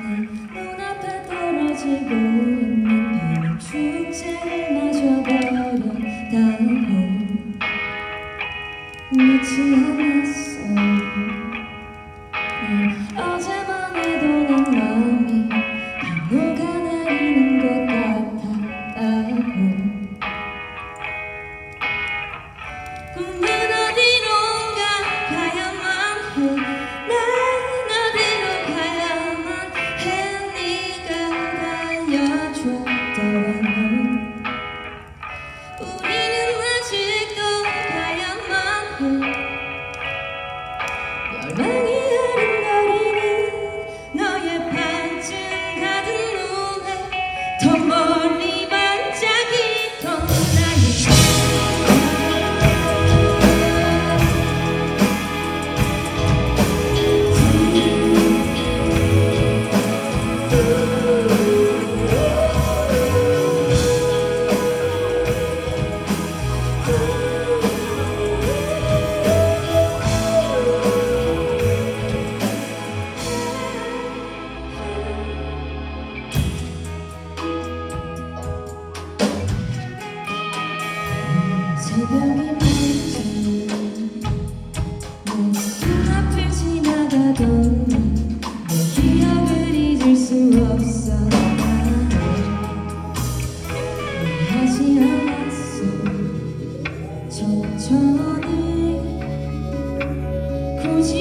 눈앞에 떨어지고 있는 그 축제를 봄 미친 my 천천히 굳이